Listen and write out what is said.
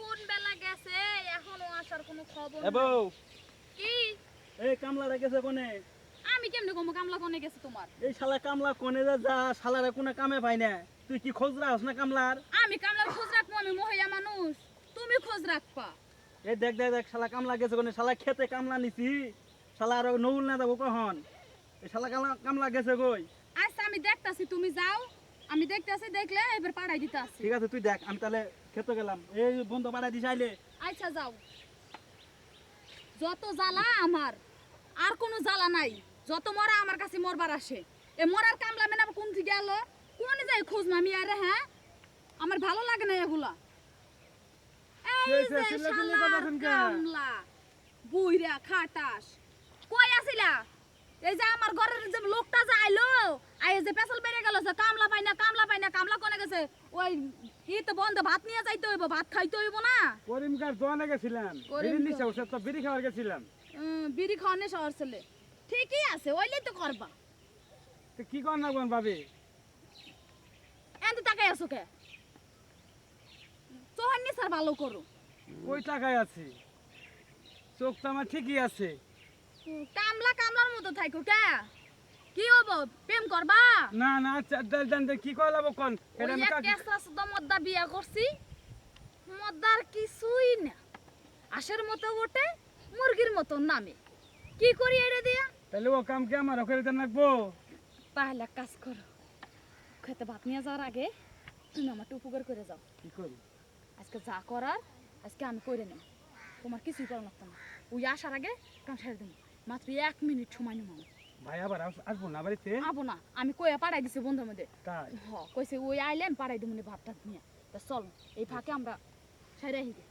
কোন বেলা গেছে এখনও আসার কোনো খবর এ বউ। কি? এই কামলাটা গেছে কোনে? আমি কেমনে কমো? কামলা কোনে গেছে তোমার? এই শালা কামলা কোনে যা যা শালারে কোনো কামে পাই না। তুই কি খোঁজ রাখস না কামলার? আমি কামলার খোঁজ রাখব আমি মহিলা মানুষ। তুমি খোঁজ রাখবা। এই দেখ দেখ দেখ শালা কামলা গেছে কোনে? শালা খেতে কামলা নিছি। শালা আর নৌল না যাব কখন? এই শালা কামলা কামলা গেছে কই? আচ্ছা আমি দেখতাছি তুমি যাও। আমি দেখতাছি দেখলে এবার পাড়াই দিতে আসি। ঠিক আছে তুই দেখ আমি তাহলে খেতে গেলাম। এই বন্ধু বাড়াই দিস আইলে। আচ্ছা যাও। যত জ্বালা আমার আর কোনো জ্বালা নাই। যত মরা আমার কাছে মরবার আসে। এ মরার কামলা মেনা কোন থেকে গেল কোন যাই খোঁজ নামি আরে হ্যাঁ? আমার ভালো লাগে না এগুলা। এই কে, কে, যে শালার কামলা বুইরা খাটাস। কই আসিলা? এই যে আমার ঘরের যে লোকটা যে আইলো আই যে পেছল বেড়ে গেল যে না কামলা পাই না কামলা কোনে গেছে ওই বন্ধ ভাত নিয়ে যাইতে হইব ভাত খাইতে হইব না। করিমকার দোয়ানে গেছিলাম বিড়ি ওসব তো বিড়ি খাওয়ার গেছিলাম বিড়ি খাওয়ানো শহর ছেলে। ঠিকই আছে ওইলেই তো করবা। তো কি কর না ভাবি? এত আছো কে? চোহার নিসার ভালো করো। ওই টাকায় আছে? চোখ তো আমার ঠিকই আছে। কামলা কামলার মতো থাকো কে? প্রেম করবা? না না চার দেন দে কি কইলাম কোন? এটা আমি কাকি কেসরা মদ্দা বিয়া করছি। মদ্দার কিছুই না। আশের মতো ওঠে মুরগির মতো নামে। কি করি এটা দিয়া? তাহলে ও কাম কি আমার? ওখানে দেন রাখব তাহলে কাজ করো। খেতে ভাত নিয়ে যাওয়ার আগে তুমি আমার উপকার করে যাও। কি করি? আজকে যা করার আজকে আমি করে নেব। তোমার কিছুই করা লাগতো না। ওই আসার আগে কাম ছেড়ে দেবো। মাত্র এক মিনিট সময় নেব ভাই আবার আস- আসব না বাড়িতে? আবো না। আমি কয়ে পাঠাই দিছি বন্ধুর মধ্যে। তাই? হ কইছে ওই আইলে আমি পাঠাই দেবো ভাতটা নিয়ে। তা চল এই ফাঁকে আমরা সাইরা হিগে